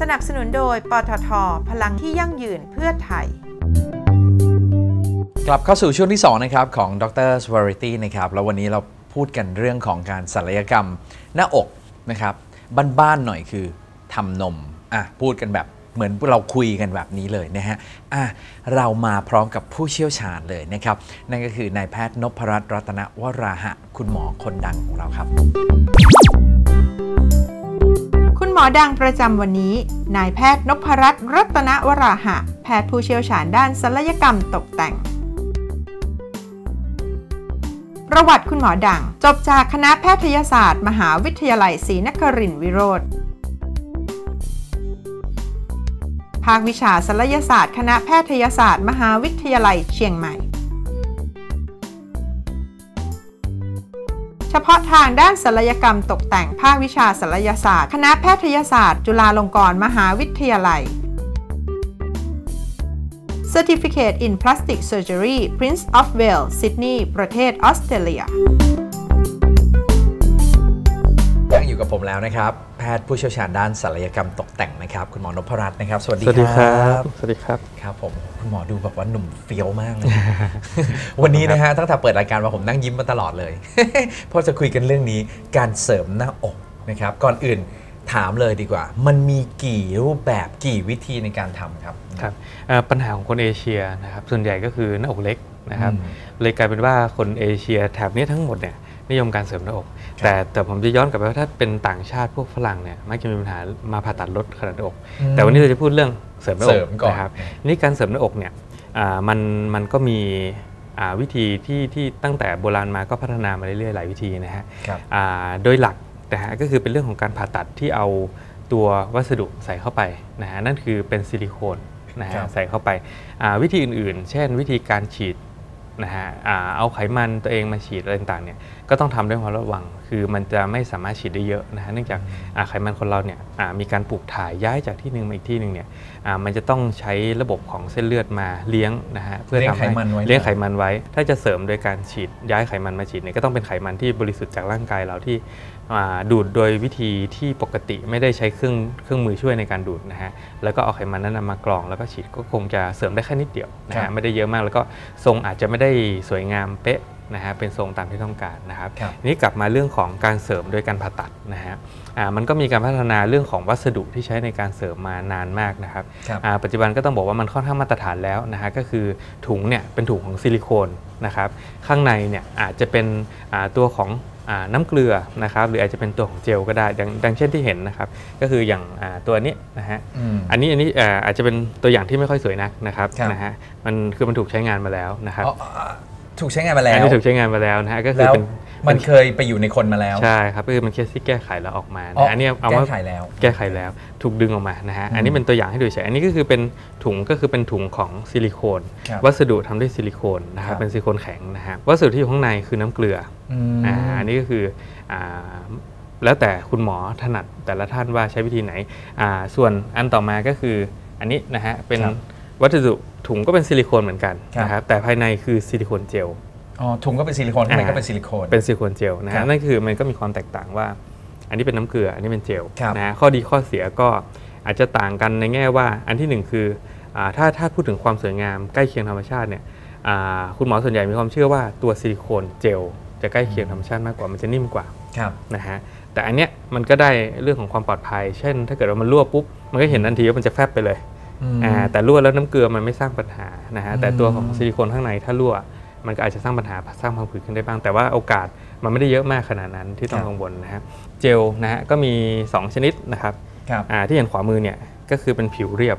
สนับสนุนโดย ปตท พลังที่ยั่งยืนเพื่อไทย กลับเข้าสู่ช่วงที่ 2 นะครับ ของดร s w a r i t y นะครับ แล้ววันนี้เราพูดกันเรื่องของการศัลยกรรม หน้าอกนะครับ บ้านๆหน่อยคือทำนม อะ พูดกันแบบเหมือนเราคุยกันแบบนี้เลยนะฮะอะเรามาพร้อมกับผู้เชี่ยวชาญเลยนะครับ นั่นก็คือนายแพทย์นพรัตน์รัตนวราหะ คุณหมอคนดังของเราครับ คุณหมอดังประจำวันนี้ นายแพทย์นพรัตน์รัตนวราหะ แพทย์ผู้เชี่ยวชาญด้านศัลยกรรมตกแต่ง ประวัติคุณหมอดัง จบจากคณะแพทยศาสตร์ มหาวิทยาลัยศรีนครินทรวิโรธภาควิชาศัลยศาสตร์ คณะแพทยศาสตร์ มหาวิทยาลัยเชียงใหม่ เฉพาะทางด้านศัลยกรรมตกแต่งภาควิชาศัลยศาสตร์ คณะแพทยศาสตร์ จุฬาลงกรณ์มหาวิทยาลัย Certificate in Plastic Surgery Prince of Wales Sydney ประเทศออสเตรเลียยังอยู่กับผมแล้วนะครับ แพทย์ผู้เชี่ยวชาญด้านศัลยกรรมตกแต่งนะครับ คุณหมอนพรัตน์นะครับ สวัสดีสวัสดีคครัรับบสวัสดีครับครับผมคุณหมอดูแบบว่าหนุ่มเฟี้ยวมากเลย วันนี้นะฮะตั้งแต่เปิดรายการมาผมนั่งยิ้มมาตลอดเลย เพราะจะคุยกันเรื่องนี้การเสริมหน้าอกนะครับ ก่อนอื่นถามเลยดีกว่า มันมีกี่รูปแบบกี่วิธีในการทำครับครับเอ่อปัญหาของคนเอเชียนะครับส่วนใหญ่ก็คือหน้าอกเล็กนะครับอืมเลยกลายเป็นว่าคนเอเชียแถบนี้ทั้งหมดเนี่ย นิยมการเสริมหน้าอกครับแต่แต่ผมจะย้อนกลับไปว่าถ้าเป็นต่างชาติพวกฝรั่งเนี่ยมักจะมีปัญหามาผ่าตัดลดขนาดหน้าอกอืมแต่วันนี้เราจะพูดเรื่องเสริมหน้าอเสริกมก่อนนะครับนี่การเสริมหน้าอกเนี่ยอ่ามันมันก็มีอ่าวิธีที่ที่ตั้งแต่โบราณมาก็พัฒนามาเรื่อยๆหลายวิธีนะฮะครับอ่าโดยหลักนะฮะก็คือเป็นเรื่องของการผ่าตัดที่เอาตัววัสดุใส่เข้าไปนะฮะนั่นคือเป็นซิลิโคนนะฮะครับใส่เข้าไปอ่าวิธีอื่นๆ เช่น วิธีการฉีด นะฮะอ่าเอาไขมันตัวเองมาฉีดอะไรต่างๆเนี่ยก็ต้องทำด้วยความระวัง คือมันจะไม่สามารถฉีดได้เยอะนะฮะเนื่องจากอ่าไขมันคนเราเนี่ยอ่ามีการปลูกถ่ายย้ายจากที่หนึ่งมาอีกที่หนึ่งเนี่ยอ่ามันจะต้องใช้ระบบของเส้นเลือดมาเลี้ยงนะฮะเพื่อเลี้ยงทำให้ไขมันไว้เลี้ยงไขมันไว้ ถ้าจะเสริมโดยการฉีดย้ายไขมันมาฉีดเนี่ยก็ต้องเป็นไขมันที่บริสุทธิ์จากร่างกายเราที่อ่า ดูดโดยวิธีที่ปกติไม่ได้ใช้เครื่องเครื่องมือช่วยในการดูดนะฮะแล้วก็เอาไขมันนั้นนะมากรอง แล้วก็ฉีดก็คงจะเสริมได้แค่นิดเดียวนะครัฮะบไม่ได้เยอะมากแล้วก็ทรงอาจจะไม่ได้สวยงามเป๊ะนะฮะเป็นทรงตามที่ต้องการนะครับครับทีนี้กลับมาเรื่องของการเสริมโดยการผ่าตัดนะฮะอ่ามันก็มีการพัฒนาเรื่องของวัสดุที่ใช้ในการเสริมมานานมากนะครับครับอ่าปัจจุบันก็ต้องบอกว่ามันค่อนข้างมาตรฐานแล้วนะฮะก็คือถุงเนี่ยเป็นถุงของซิลิโคนนะครับข้างในเนี่ยอาจจะเป็นอ่าตัวของ อ่าน้ำเกลือนะครับหรืออาจจะเป็นตัวของเจลก็ได้ดังดังเช่นที่เห็นนะครับก็คืออย่างอ่าตัวนี้นะฮะอืมอันนี้อันนี้อ่าอาจจะเป็นตัวอย่างที่ไม่ค่อยสวยนักนะครับครับนะฮะมันคือมันถูกใช้งานมาแล้วนะครับอ๋ออ๋อถูกใช้งานมาแล้อันวนี้ถูกใช้งานมาแล้วนะฮะก็คือแล้วเป็น มันเคยไปอยู่ในคนมาแล้ว ใช่ครับก็คือมันเคสที่แก้ไขแล้วออกมาอ๋อนะอันนี้เอาแก้มาไขแล้ว แก้ไขแล้วถูกดึงออกมานะฮะอืมอันนี้เป็นตัวอย่างให้ดูเฉยอันนี้ก็คือเป็นถุงก็คือเป็นถุงของซิลิโคนครับวัสดุทำด้วยซิลิโคนนะครัครับบเป็นซิลิโคนแข็งนะฮะวัสดุที่อยู่ข้างในคือน้ำเกลืออืมออ่าอันนี้ก็คืออ่าแล้วแต่คุณหมอถนัดแต่ละท่านว่าใช้วิธีไหนอ่าส่วนอันต่อมาก็คืออันนี้นะฮะเป็นครับวัสดุถุงก็เป็นซิลิโคนเหมือนกันครับนะครับแต่ภายในคือซิลิโคนเจล อ๋อถุงก็เป็นซิลิโคนข้างในอ่าก็เป็นซิลิโคน เป็นซิลิโคนเจลนะครัฮะบนั่นคือมันก็มีความแตกต่างว่า อันนี้เป็นน้ำเกลืออันนี้เป็นเจลครับนะฮะข้อดีข้อเสียก็อาจจะต่างกันในแง่ว่า อันที่หนึ่งคืออาถ้าถ้าพูดถึงความสวยงามใกล้เคียงธรรมชาติเนี่ยอ่าคุณหมอส่วนใหญ่มีความเชื่อว่าตัวซิลิโคนเจลจะใกล้เคียงธรรมชาติมากกว่ามันจะนิ่มกว่าครับนะฮะแต่อันเนี้ยมันก็ได้เรื่องของความปลอดภัย เช่น ถ้าเกิดว่ามันรั่วปุ๊บมันก็เห็นทันทีว่ามันจะแฟบไปเลยอืมอ่าแต่รั่วแล้วน้ำเกลือมันไม่สร้างปัญหานะฮะแต่อืมตัวของซิลิโคนข้างในถ้ารั่ว มันก็อาจจะสร้างปัญหาสร้างพังผืดขึ้นได้บ้าง แต่ว่าโอกาสมันไม่ได้เยอะมากขนาดนั้นที่ต้องกังวลนะฮะเจลนะฮะก็มี 2 ชนิดนะครับครับอ่าที่เห็นขวามือเนี่ยก็คือเป็นผิวเรียบ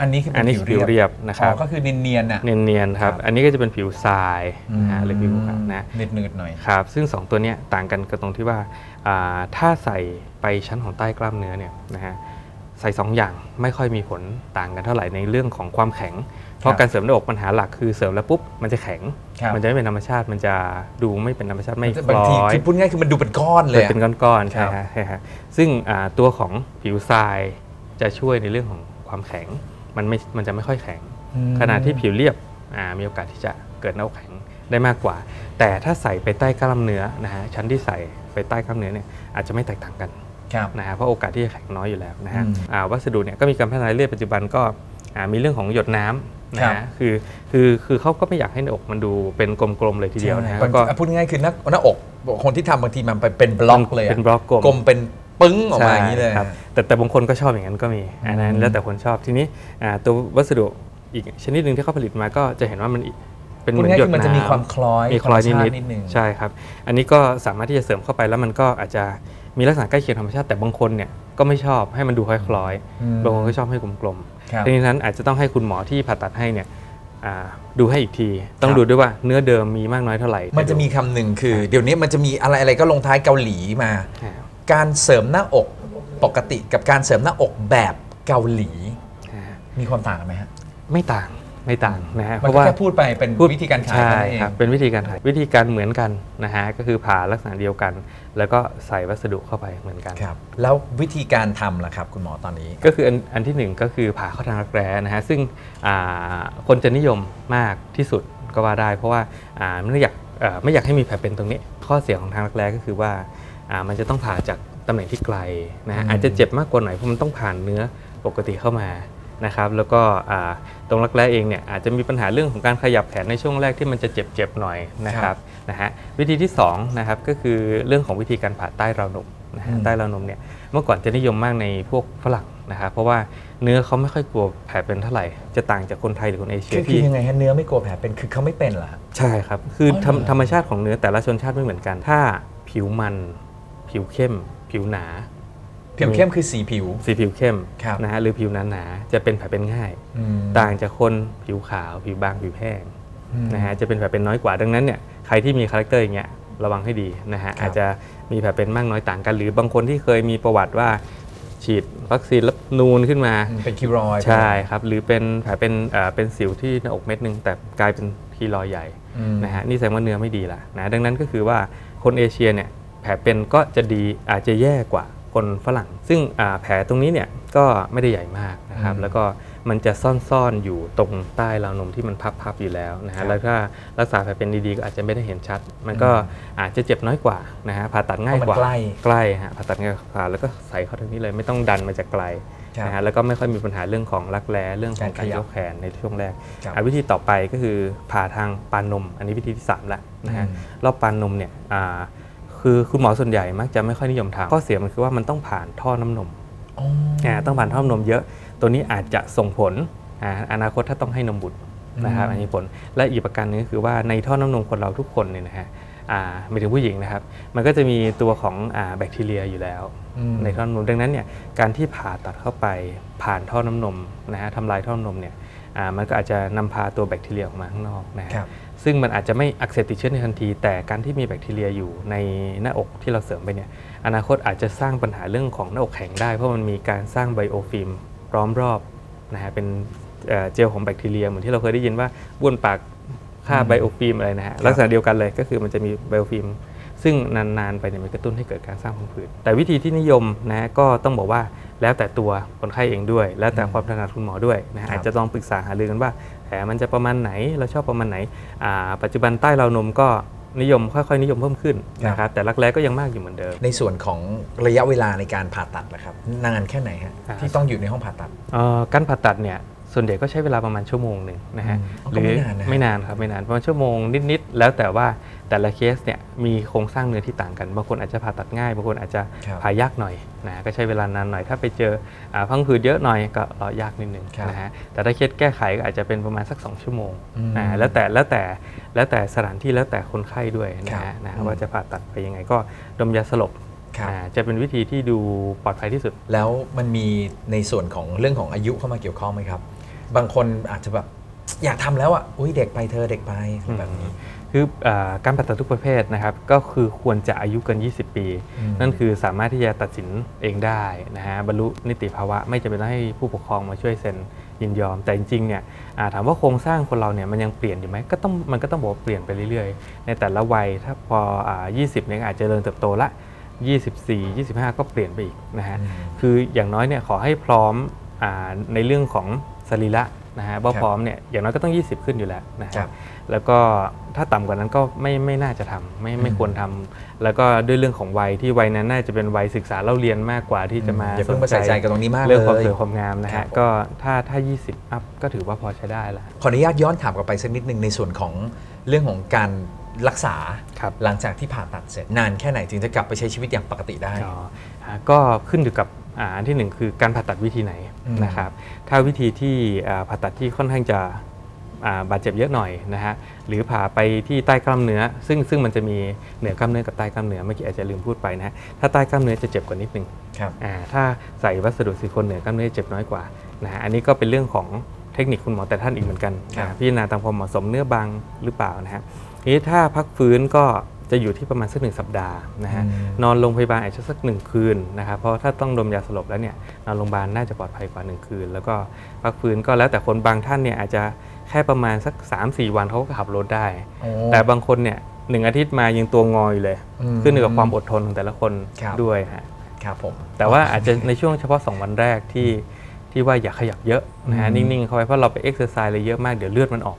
อันนี้คืออัเป็นนี้ผิวผิวเรีเรียยบบนะครับอ๋อก็คือเนียนๆน่ะเนียนๆครับครับอันนี้ก็จะเป็นผิวทรายนะฮะหรือผิวขาวนะเนืดๆหน่อยครับซึ่ง 2 ตัวเนี้ยต่างกันก็ตรงที่ว่าอ่าถ้าใส่ไปชั้นของใต้กล้ามเนื้อเนี่ยนะฮะใส่2อย่างไม่ค่อยมีผลต่างกันเท่าไหร่ในเรื่องของความแข็งเพ ราะการเสริมหน้าอกปัญหาหลักคือเสริมแล้วปุ๊บมันจะแข็งครับมันจะไม่เป็นธรรมชาติมันจะดูไม่เป็นธรรมชาติไม่คบางล้ทีอยคือพูดง่ายคือมันดูเป็นก้อนเลยมันอะเป็นก้อนๆครัใช่บฮะใช่ฮะซึ่งอ่าตัวของผิวทรายจะช่วยในเรื่องของความแข็งมันไม่มันจะไม่ค่อยแข็งอืมขณะที่ผิวเรียบอ่ามีโอกาสที่จะเกิดหน้าอกแข็งได้มากกว่า แต่ถ้าใส่ไปใต้กล้ามเนื้อนะฮะชั้นที่ใส่ไปใต้กล้ามเนื้อเนี่ยอาจจะไม่แตกต่างกันครับนะฮะเพราะโอกาสที่จะแข็งน้อยอยู่แล้วนะฮะอืมอ่าวัสดุเนี่ยก็มีการพัฒนาเรื่อยๆปัจจุบันก็อ่ามีเรื่องของหยดน้ำ นะครัฮะบคือคือคือเขาก็ไม่อยากให้หน้าอกมันดูเป็นกลมๆเลยทีเดียวนะฮะบางก็ทีพูดง่ายๆคือหน้าหน้าอก คนที่ทำบางทีมันไปเป็นบล็อกเลยะเป็นบล็อกกลม กลมเป็นปึ้งออกมาอย่างนี้เลย ใช่ครับแต่แต่บางคนก็ชอบอย่างนั้นก็มีอันนั้นอืมแล้วแต่คนชอบทีนี้อ่าตัววัสดุอีกชนิดหนึ่งที่เขาผลิตมาก็จะเห็นว่ามันเป็นเหพูดมือนง่ายหๆยดคือมันจะมีน้ำความคล้อยมีคลอยธรรมชานิติดนิดนึงๆใช่ครับ อันนี้ก็สามารถที่จะเสริมเข้าไปแล้วมันก็อาจจะมีลักษณะใกล้เคียงธรรมชาติแต่บางคนเนี่ยก็ไม่ชอบให้มันดูคล้อยอืมๆบางคนก็ชอบให้กลม ครับๆดังนั้นอาจจะต้องให้คุณหมอที่ผ่าตัดให้เนี่ยอ่าดูให้อีกที ต้องครับดูด้วยว่าเนื้อเดิมมีมากน้อยเท่าไหร่ มันจะมีคำหนึ่งคือ เดี๋ยวนี้มันจะมีอะไรอะไรก็ลงท้ายเกาหลีมาอ่าการเสริมหน้าอกปกติกับการเสริมหน้าอกแบบเกาหลีอ่ามีความต่างกันไหมฮะไม่ต่าง ไม่ต่างนะฮะมันก็แค่พูดไปเป็นวิธีการขายใช่เท่านั้นเองครับเป็นวิธีการถ่ายวิธีการเหมือนกันนะฮะก็คือผ่าลักษณะเดียวกัน แล้วก็ใส่วัสดุเข้าไปเหมือนกันครับแล้ววิธีการทำล่ะครับคุณหมอตอนนี้ ก็คืออันอันที่หนึ่งก็คือผ่าเข้าทางรักแร้นะฮะซึ่งอ่าคนจะนิยมมากที่สุดก็ว่าได้ เพราะว่าอ่าไม่อยากเอ่อไม่อยากให้มีแผลเป็นตรงนี้ ข้อเสียของทางรักแร้ก็คือว่าอ่ามันจะต้องผ่าจากตำแหน่งที่ไกลนะฮะอืมอาจจะเจ็บมากกว่าหน่อยเพราะมันต้องผ่านเนื้อปกติเข้ามา นะครับแล้วก็อ่าตรงรักแร้เองเนี่ยอาจจะมีปัญหาเรื่องของการขยับแขนในช่วงแรกที่มันจะเจ็บๆหน่อยนะครับนะฮะวิธีที่สองนะครับก็คือเรื่องของวิธีการผ่าใต้ราวนมนะฮะอืมใต้ราวนมเนี่ยเมื่อก่อนจะนิยมมากในพวกฝรั่งนะครับเพราะว่าเนื้อเขาไม่ค่อยกลัวแผลเป็นเท่าไหร่ จะต่างจากคนไทยหรือคนเอเชีคืยอคือที่ยังไงฮะเนื้อไม่กลัวแผลเป็นคือเขาไม่เป็นเหรอฮะใช่ครับคือธรรมอ๋อเหรอธรรมชาติของเนื้อแต่ละชนชาติไม่เหมือนกัน ถ้าผิวมัน ผิวเข้ม ผิวหนา ผิวเข้มคือสีผิว สีผิวเข้มครับนะฮะหรือผิวหนาหนาๆจะเป็นแผลเป็นง่ายอืมต่างจากคนผิวขาว ผิวบางผิวแห้งอืมนะฮะจะเป็นแผลเป็นน้อยกว่าดังนั้นเนี่ยใครที่มีคาแรคเตอร์อย่างเงี้ยระวังให้ดีนะฮะครับอาจจะมีแผลเป็นมากน้อยต่างกัน หรือบางคนที่เคยมีประวัติว่าฉีดวัคซีนแล้วนูนขึ้นมาอืมเป็นคิวรอยด์ใช่ครับ หรือเป็นแผลเป็นเอ่อเป็นสิวที่หน้าอกเม็ดหนึ่งแต่กลายเป็นคีรอยใหญ่อืมนะฮะนี่แสดงว่าเนื้อไม่ดีละนะดังนั้นก็คือว่าคนเอเชียเนี่ยแผลเป็นก็จะดีอาจจะแย่กว่า คนฝรั่ง ซึ่งอ่าแผลตรงนี้เนี่ยก็ไม่ได้ใหญ่มากนะครับอืมแล้วก็มันจะซ่อนๆอยู่ตรงใต้ราวนมที่มันพับๆอยู่แล้วนะครัฮะบแล้วถ้ารักษาแผลเป็นดีๆก็อาจจะไม่ได้เห็นชัด มันก็อาจจะเจ็บน้อยกว่านะฮะผ่าตัดง่ายกว่าเพราะมันใกล้ใกล้ฮะผ่าตัดง่ายกว่าผ่าแล้วก็ใส่เข้าตรงนี้เลยไม่ต้องดันมาจากไกลครับนะฮะแล้วก็ไม่ค่อยมีปัญหาเรื่องของรักแร้เรื่องของกาการรขยับยกแขนในช่วงแรกครับอะวิธีต่อไปก็คือผ่าทางปานนม อันนี้วิธีที่3แล้วนะฮะอืมรอบปานนมเนี่ยอ่า คือคุณหมอส่วนใหญ่มักจะไม่ค่อยนิยมทำข้อเสียมันคือว่ามันต้องผ่านท่อน้ำนมอ๋ออ่าต้องผ่านท่อน้ำนมเยอะ ตัวนี้อาจจะส่งผลอ่าอนาคตถ้าต้องให้นมบุตรนะครับอืมอันนี้ผลและอีกประการหนึงก็คือว่าในท่อน้ำนมคนเราทุกคนเนี่ยนะฮะอ่าไม่ถึงผู้หญิงนะครับ มันก็จะมีตัวของอ่าแบคทีเรียอยู่แล้วอืมในท่อน้ำนมดังนั้นเนี่ยการที่ผ่าตัดเข้าไปผ่านท่อน้ำนมนะฮะทำลายท่อน้ำนมเนี่ยอ่ามันก็อาจจะนำพาตัวแบคทีเรียออกมาข้างนอกนะฮะครับ ซึ่งมันอาจจะไม่อักเสบติดเชื้อในทันที แต่การที่มีแบคทีเรียอยู่ในหน้าอกที่เราเสริมไปเนี่ยอนาคตอาจจะสร้างปัญหาเรื่องของหน้าอกแข็งได้ เพราะมันมีการสร้างไบโอฟิล์มล้อมรอบนะฮะเป็นเอ่อเจลของแบคทีเรียเหมือนที่เราเคยได้ยินว่าบ้วนปากฆ่าอืมไบโอฟิล์มอะไรนะฮะครับลักษณะเดียวกันเลยก็คือมันจะมีไบโอฟิล์มซึ่งนาน ๆ ไปเนี่ยมันกระตุ้นให้เกิดการสร้างพังผืดแต่วิธีที่นิยมนะก็ต้องบอกว่าแล้วแต่ตัวคนไข้เองด้วย แล้วแต่อืมความถนัดคุณหมอด้วยนะครัฮะบอาจจะต้องปรึกษาหารือกันว่า แผลมันจะประมาณไหนเราชอบประมาณไหนอ่าปัจจุบันใต้ราวนมก็นิยมค่อยๆนิยมเพิ่มขึ้นนะครับแต่รักแร้ก็ยังมากอยู่เหมือนเดิม ในส่วนของระยะเวลาในการผ่าตัดนะครับนานแค่ไหนฮะอ่าที่ต้องอยู่ในห้องผ่าตัดเอ่อการผ่าตัดเนี่ย ส่วนใหญ่ก็ใช้เวลาประมาณชั่วโมงหนึ่งนะฮะอืมก็ไม่นานนะฮะไม่นานครับไม่นานประมาณชั่วโมงนิดๆแล้วแต่ว่าแต่ละเคสเนี่ยมีโครงสร้างเนื้อที่ต่างกันบางคนอาจจะผ่าตัดง่ายบางคนอาจจะครับผ่ายากหน่อยนะก็ใช้เวลานานหน่อยถ้าไปเจออาพังผืดเยอะหน่อยก็รอยากนิดนึงครับนะฮะแต่ถ้าเคสแก้ไขก็อาจจะเป็นประมาณสัก 2 ชั่วโมงอืมนะแล้วแต่แล้วแต่แล้วแต่สถานที่แล้วแต่คนไข้ด้วยนะครัฮะบนะอืมว่าจะผ่าตัดไปยังไงก็ดมยาสลบครับอ่าจะเป็นวิธีที่ดูปลอดภัยที่สุด แล้วมันมีในส่วนของเรื่องของอายุเข้ามาเกี่ยวข้องไหมครับ บางคนอาจจะแบบอยากทำแล้วอะอุ้ยเด็กไปเธอเด็กไปแบบนี้คืออาการผ่าตัดทุกประเภทนะครับ ก็คือควรจะอายุเกิน 20 ปีอืมนั่นคือสามารถที่จะตัดสินเองได้นะฮะบรรลุนิติภาวะไม่จำเป็นต้องให้ผู้ปกครองมาช่วยเซ็นยินยอม แต่จริงๆเนี่ยอ่าถามว่าโครงสร้างคนเราเนี่ยมันยังเปลี่ยนอยู่ไหมก็ต้องมันก็ต้องบอกว่าเปลี่ยนไปเรื่อยๆ ในแต่ละวัยถ้าพออ่า20 เนี่ยอาจจะเริ่มเติบโตละ 24 25 ก็เปลี่ยนไปอีกนะฮะอืมคืออย่างน้อยเนี่ยขอให้พร้อมอาในเรื่องของ สรีระนะฮะว่าครับพร้อมเนี่ยอย่างน้อยก็ต้อง 20 ขึ้นอยู่แล้วนะครัฮะบแล้วก็ถ้าต่ำกว่านั้นก็ไม่ไม่น่าจะทำไม่ไม่อืมควรทำแล้วก็ด้วยเรื่องของวัยที่วัยนั้นน่าจะเป็นวัยศึกษาเล่าเรียนมากกว่าที่จะมาอย่าเพิ่งมาใส่ใจกับตรงนี้มากเลย เรื่องความสวยความงามนะครัฮะบผม ก็ถ้าถ้า 20 อัพก็ถือว่าพอใช้ได้แล้วขออนุญาตย้อนถามกลับไปสักนิดนึงในส่วนของเรื่องของการรักษา ครับ หลังจากที่ผ่าตัดเสร็จ นานแค่ไหนถึงจะกลับไปใช้ชีวิตอย่างปกติได้ อ๋ออ่าก็ขึ้นอยู่กับ อ่าอันที่หนึ่งคือการผ่าตัดวิธีไหนอืมนะครับ ถ้าวิธีที่อ่าผ่าตัดที่ค่อนข้างจะอ่าบาดเจ็บเยอะหน่อยนะฮะหรือผ่าไปที่ใต้กล้ามเนื้อ ซึ่งซึ่งมันจะมีเหนือกล้ามเนื้อกับใต้กล้ามเนื้อเมื่อกี้อาจจะลืมพูดไปนะฮะถ้าใต้กล้ามเนื้อจะเจ็บกว่านิดนึงครับอ่าถ้าใส่วัสดุซิลิโคนเหนือกล้ามเนื้อเจ็บน้อยกว่านะฮะอันนี้ก็เป็นเรื่องของเทคนิคคุณหมอแต่ท่านอีกเหมือนกันครับอ่าพิจารณาตามความเหมาะสมเนื้อบางหรือเปล่านะฮะทีนี้ถ้าพักฟื้นก็ จะอยู่ที่ประมาณสักหนึ่งสัปดาห์นะฮะอืมนอนโรงพยาบาลอาจจะสักหนึ่งคืนนะครับเพราะถ้าต้องดมยาสลบแล้วเนี่ยนอนโรงพยาบาลน่าจะปลอดภัยกว่า 1 คืน แล้วก็พักฟื้นก็แล้วแต่คนบางท่านเนี่ยอาจจะแค่ประมาณสัก 3-4 วันเขาก็ขับรถได้โอ้แต่บางคนเนี่ยหนึ่งอาทิตย์มายังตัวงออยู่เลยอืมขึ้นอยู่กับความอดทนของแต่ละคนครับด้วยฮะครับผมแต่ว่าอาจจะในช่วงเฉพาะ 2 วันแรกที่ที่ว่าอย่าขยับเยอะนะฮะอืมนิ่งๆเข้าไว้เพราะเราไปเอ็กซ์ไซส์อะไรเยอะมากเดี๋ยวเลือดมันออก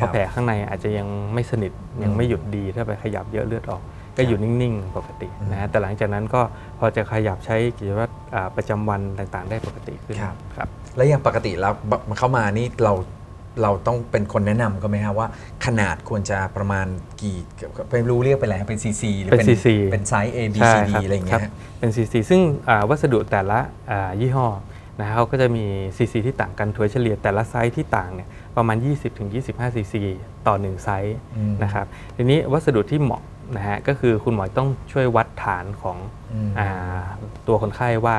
เพครับราะแผลข้างในอาจจะยังไม่สนิทยังอืมไม่หยุดดีถ้าไปขยับเยอะเลือดออกก็อยู่นิ่งๆ ปกติอืมนะฮะแต่หลังจากนั้นก็พอจะขยับใช้กิจวัตรอ่าประจำวันต่างๆ ได้ปกติขึ้นครับครับแล้วอย่างปกติแล้วบเข้ามานี่เราเราต้องเป็นคนแนะนำก็ไหมครับว่า ขนาดควรจะประมาณกี่ไม่รู้เรียกเป็นอะไรครับเป็นซีซีหรือเป็น CC เป็นไซส์ A B ใช่ C D ครับอะไรอย่างคเงี้รับยฮะเป็นซีซีซึ่งอ่าวัสดุแต่ละอ่ายี่ห้อ นะฮะเขาก็จะมีซีซีที่ต่างกันถัวเฉลี่ยแต่ละไซส์ที่ต่างเนี่ยประมาณ 20-25ซีซีต่อ 1 ไซส์อืมนะครับทีนี้วัสดุที่เหมาะนะฮะก็คือคุณหมอต้องช่วยวัดฐานของอืมอาตัวคนไข้ว่า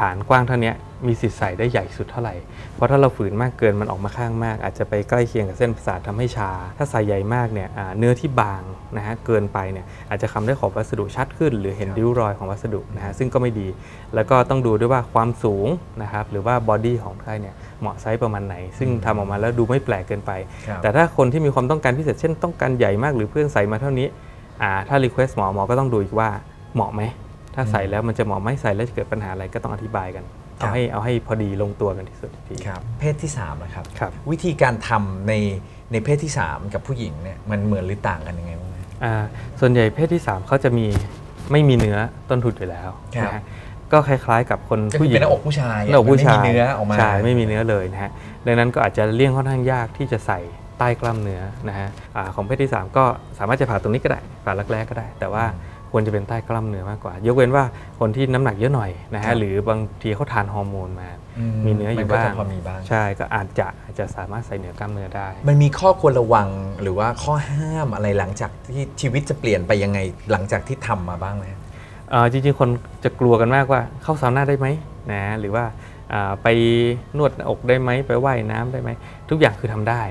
ฐานกว้างเท่านี้มีสิทธิ์ใส่ได้ใหญ่สุดเท่าไหร่ เพราะถ้าเราฝืนมากเกินมันออกมาข้างมาก อาจจะไปใกล้เคียงกับเส้นประสาททำให้ชา ถ้าใส่ใหญ่มากเนี่ยอ่าเนื้อที่บางนะฮะเกินไปเนี่ยอาจจะคำได้ขอบวัสดุชัดขึ้น หรือเห็นครับริ้วรอยของวัสดุนะฮะซึ่งก็ไม่ดี แล้วก็ต้องดูด้วยว่าความสูงนะครับหรือว่าบอดี้ของคนไข้เนี่ยเหมาะไซส์ประมาณไหน ซึ่งทำออกมาแล้วดูไม่แปลกเกินไปครับแต่ถ้าคนที่มีความต้องการพิเศษเช่นต้องการใหญ่มากหรือเพื่อนใส่มาเท่านี้อ่าถ้ารีเควสหมอหมอก็ต้องดูอีกว่าเหมาะไหม ถ้าใส่แล้วมันจะเหมาะไหมใส่แล้วจะเกิดปัญหาอะไรก็ต้องอธิบายกันครัเอาบให้เอาให้พอดีลงตัวกันที่สุดอีกทีครับเพศที่3นะครับครับวิธีการทำในในเพศที่ 3 กับผู้หญิงเนี่ยมันเหมือนหรือต่างกันยังไงบ้างไหมอ่าส่วนใหญ่เพศที่ 3เขาจะมีไม่มีเนื้อต้นทุนอยู่แล้วครับนะฮะก็คล้ายๆกับคนก็คือผู้หญิเป็งนหน้าอกผู้ชายหน้าอกผู้ชายมันไม่มีเนื้อออกมาใช่ไม่มีเนื้อเลยนะฮะดังนั้นก็อาจจะเลี่ยงค่อนข้างยากที่จะใส่ใต้กล้ามเนื้อนะฮะอาของเพศที่ 3 ก็สามารถจะผ่าตรงนี้ก็ได้ผ่ารักแร้ก็ได้ แต่ว่า ควรจะเป็นใต้กล้ามเนื้อมากกว่า ยกเว้นว่าคนที่น้ำหนักเยอะหน่อยนะครัฮะบหรือบางทีเขาทานฮอร์โมนมาอืมีเนื้ออยู่มัก็บ้างจะพอมีบ้างใช่ก็อาจจะอาจจะสามารถใส่เหนือกล้ามเนื้อได้ มันมีข้อควรระวังหรือว่าข้อห้ามอะไรหลังจากที่ชีวิตจะเปลี่ยนไปยังไงหลังจากที่ทำมาบ้างไหมเอ่อจริงๆคนจะกลัวกันมากว่าเข้าซาวน่าได้ไหมนะหรือว่าอ่าไปนวดหน้าอกได้ไหมไปว่ายน้ำได้ไหมทุกอย่างคือทำได้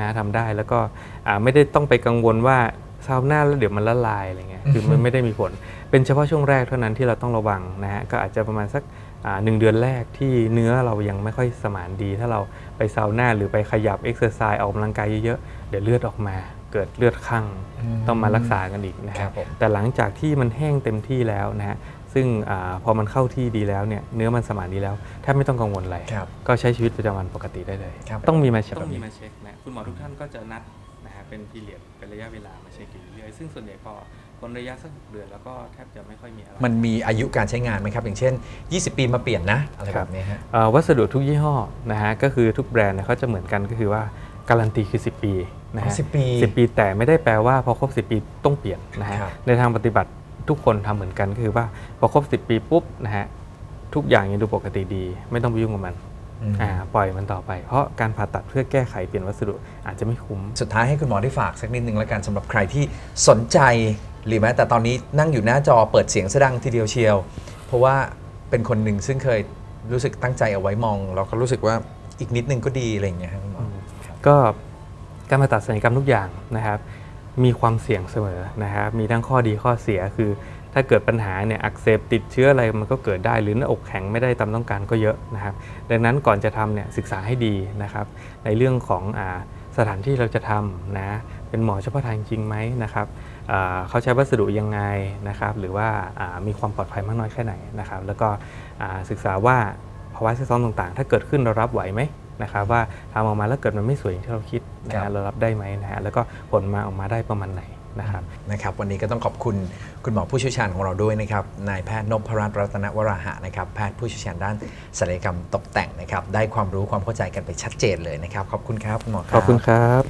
นะทำได้แล้วก็อ่าไม่ได้ต้องไปกังวลว่า ซาวน่าแล้วเดี๋ยวมันละลายอะไรเงี้ยคือมันไม่ได้มีผล เป็นเฉพาะช่วงแรกเท่านั้นที่เราต้องระวังนะฮะก็อาจจะประมาณสักอ่าหนึ่งเดือนแรกที่เนื้อเรายังไม่ค่อยสมานดี ถ้าเราไปซาวน่าหรือไปขยับเอ็กซ์เซอร์ไซส์ออกกำลังกายเยอะๆ เดี๋ยวเลือดออกมาเกิดเลือดข้างอืมต้องมารักษากันอีกนะครัฮะบผมแต่หลังจากที่มันแห้งเต็มที่แล้วนะฮะซึ่งอาพอมันเข้าที่ดีแล้วเนี่ยเนื้อมันสมานดีแล้วแทบไม่ต้องกังวลอะไรครับก็ใช้ชีวิตประจำวันปกติได้เลยครับต้องมีมาเช็คต้ต้อองงมีมีมามาเช็คนะคุณหมอทุกท่านก็จะนัดนะฮะ เป็นพีเรียดเป็นระยะเวลามาเช็คอยู่เรื่อยๆซึ่งส่วนใหญ่พอคนระยะสักหกเดือนแล้วก็แทบจะไม่ค่อยมีอะไรมันมีอายุการใช้งานไหมครับ อย่างเช่น 20 ปีมาเปลี่ยนนะอะไรครัแบบบนี้ฮะเอ่อวัสดุทุกยี่ห้อนะฮะก็คือทุกแบรนด์เนี่ยเขาจะเหมือนกันก็คือว่าการันตีคือ 10 ปีนะฮะอ๋อ10ปี 10 ปีแต่ไม่ได้แปลว่าพอครบ 10 ปีต้องเปลี่ยนนะฮะครับ ในทางปฏิบัติทุกคนทำเหมือนกันก็คือว่าพอครบ 10 ปีปุ๊บนะฮะทุกอย่างยังดูปกติดี ไม่ต้องไปยุ่งกับมันอืมอ่า ปล่อยมันต่อไป เพราะการผ่าตัดเพื่อแก้ไขเปลี่ยนวัสดุอาจจะไม่คุ้ม สุดท้ายให้คุณหมอได้ฝากสักนิดนึงแล้วกันสำหรับใครที่สนใจหรือแม้แต่ตอนนี้นั่งอยู่หน้าจอเปิดเสียงสะดังทีเดียวเชียว เพราะว่าเป็นคนหนึ่งซึ่งเคยรู้สึกตั้งใจเอาไว้มองเราก็รู้สึกว่าอีกนิดนึงก็ดีอะไรอย่างเงี้ยครับคุณหมอครับก็การผ่าตัดศัลยกรรมทุกอย่างนะครับ มีความเสี่ยงเสมอนะครับ มีทั้งข้อดีข้อเสียคือ ถ้าเกิดปัญหาเนี่ยอักเสบติดเชื้ออะไรมันก็เกิดได้หรือหน้าอกแข็งไม่ได้ตามต้องการก็เยอะนะครับ ดังนั้นก่อนจะทำเนี่ยศึกษาให้ดีนะครับ ในเรื่องของอาสถานที่เราจะทำนะเป็นหมอเฉพาะทางจริงไหมนะครับอ่าเขาใช้วัสดุยังไงนะครับ หรือว่าอ่ามีความปลอดภัยมากน้อยแค่ไหนนะครับ แล้วก็อ่าศึกษาว่าภาวะแทรกซ้อนต่างๆ ถ้าเกิดขึ้นเรารับไหวไหมนะครับว่าทำออกมาแล้วเกิดมันไม่สวยอย่างที่เราคิดนะครัฮะบเรารับได้ไหมนะฮะแล้วก็ผลมาออกมาได้ประมาณไหน นะครับนะครับวันนี้ก็ต้องขอบคุณคุณหมอผู้เชี่ยวชาญของเราด้วยนะครับนายแพทย์นพรัตน์รัตนวราหะนะครับแพทย์ผู้เชี่ยวชาญด้านศัลยกรรมตกแต่งนะครับได้ความรู้ความเข้าใจกันไปชัดเจนเลยนะครับขอบคุณครับคุณหมอครับขอบคุณครับ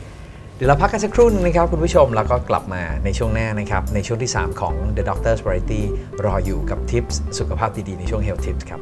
เดี๋ยวเราพักกันสักครู่หนึงนะครับคุณผู้ชมแล้วก็กลับมาในช่วงหน้านะครับในช่วงที่ 3 ของ The Doctor's Variety รออยู่กับทิปส์สุขภาพดีๆในช่วง Health Tips ครับ